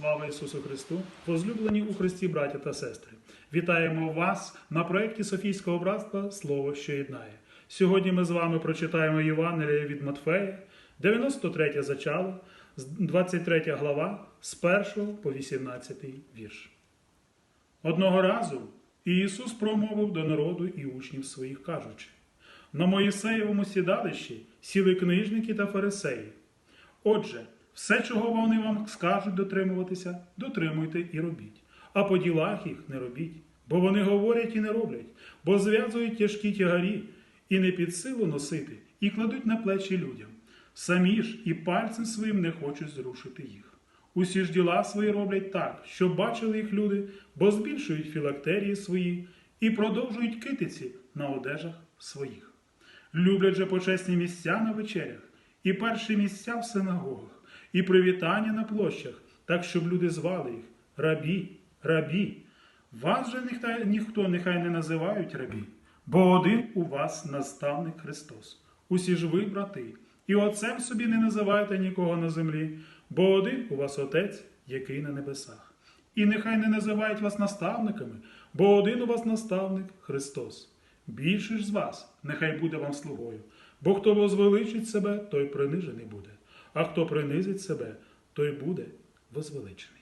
Слава Ісусу Христу! Возлюблені у Христі, браті та сестри! Вітаємо вас на проєкті Софійського братства Слово, що єднає. Сьогодні ми з вами прочитаємо Євангеліє від Матфея, 93 зачало, 23 глава, з 1 по 18 вірш. Одного разу Ісус промовив до народу і учнів своїх, кажучи: на Моїсеєвому сідалищі сіли книжники та фарисеї. Отже, все, чого вони вам скажуть дотримуватися, дотримуйте і робіть. А по ділах їх не робіть, бо вони говорять і не роблять, бо зв'язують тяжкі тягарі і не під силу носити, і кладуть на плечі людям. Самі ж і пальцем своїм не хочуть зрушити їх. Усі ж діла свої роблять так, щоб бачили їх люди, бо збільшують філактерії свої і продовжують китиці на одежах своїх. Люблять же почесні місця на вечерях, і перші місця в синагогах, і привітання на площах, так щоб люди звали їх рабі, рабі. Вас же ніхто, ніхто нехай не називають рабі, бо один у вас наставник Христос. Усі ж ви, брати, і отцем собі не називайте нікого на землі, бо один у вас отець, який на небесах. І нехай не називають вас наставниками, бо один у вас наставник Христос. Більше ж з вас нехай буде вам слугою, бо хто возвеличить себе, той принижений буде, а хто принизить себе, той буде возвеличений.